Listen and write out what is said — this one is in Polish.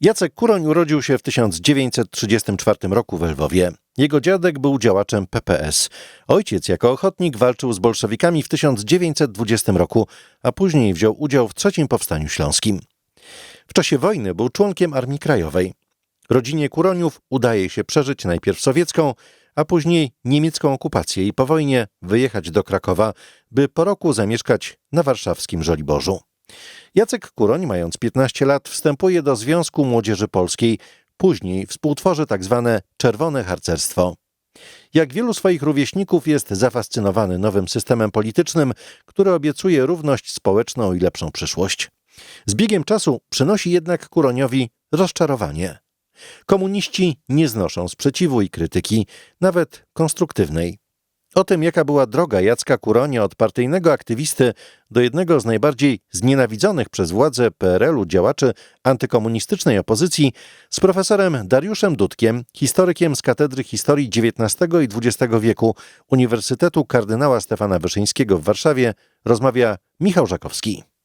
Jacek Kuroń urodził się w 1934 roku w Lwowie. Jego dziadek był działaczem PPS. Ojciec jako ochotnik walczył z bolszewikami w 1920 roku, a później wziął udział w trzecim powstaniu śląskim. W czasie wojny był członkiem Armii Krajowej. Rodzinie Kuroniów udaje się przeżyć najpierw sowiecką, a później niemiecką okupację i po wojnie wyjechać do Krakowa, by po roku zamieszkać na warszawskim Żoliborzu. Jacek Kuroń, mając 15 lat, wstępuje do Związku Młodzieży Polskiej, później współtworzy tzw. Czerwone Harcerstwo. Jak wielu swoich rówieśników jest zafascynowany nowym systemem politycznym, który obiecuje równość społeczną i lepszą przyszłość. Z biegiem czasu przynosi jednak Kuroniowi rozczarowanie. Komuniści nie znoszą sprzeciwu i krytyki, nawet konstruktywnej. O tym, jaka była droga Jacka Kuronia od partyjnego aktywisty do jednego z najbardziej znienawidzonych przez władze PRL-u działaczy antykomunistycznej opozycji, z profesorem Dariuszem Dudkiem, historykiem z Katedry Historii XIX i XX wieku Uniwersytetu Kardynała Stefana Wyszyńskiego w Warszawie, rozmawia Michał Żakowski.